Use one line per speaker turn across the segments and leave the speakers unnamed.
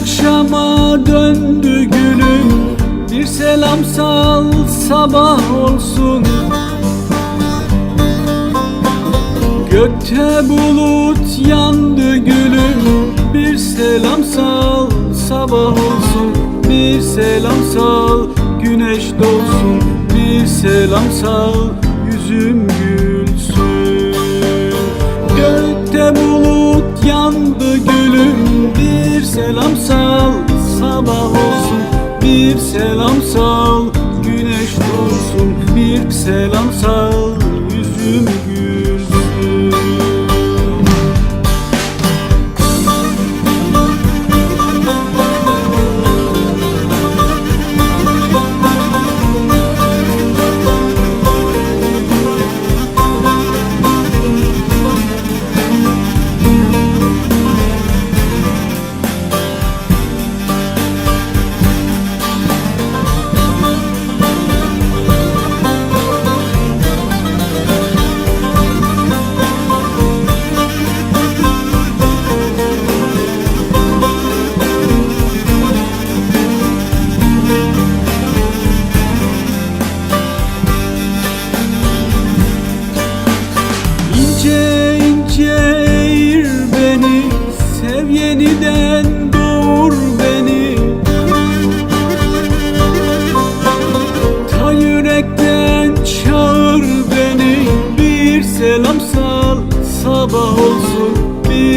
Akşama döndü gülüm. Bir selam sal sabah olsun. Gökte bulut yandı gülüm. Bir selam sal sabah olsun. Bir selam sal güneş doğsun. Bir selam sal sabah olsun. Bir selam sal güneş doğsun. Bir selam sal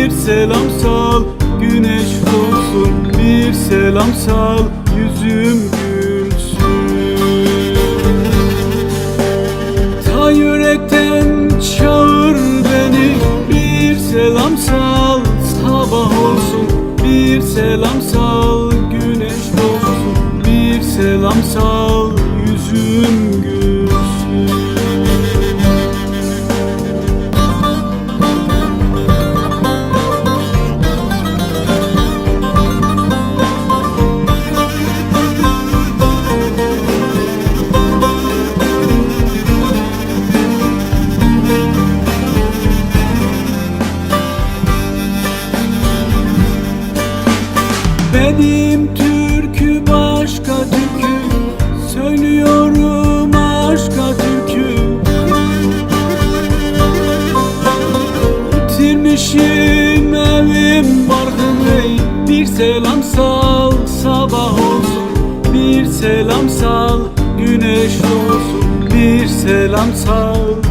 Bir selam sal güneş doğsun. Bir selam sal yüzüm gülsün. Ta yürekten çağır beni. Bir selam sal sabah olsun. Bir selam sal güneş doğsun. Bir selam sal Benim türkü başka türkü Söylüyorum aşka türkü. Bitirmişim evim barkım Bir selam sal sabah olsun. Bir selam sal güneş doğsun. Bir selam sal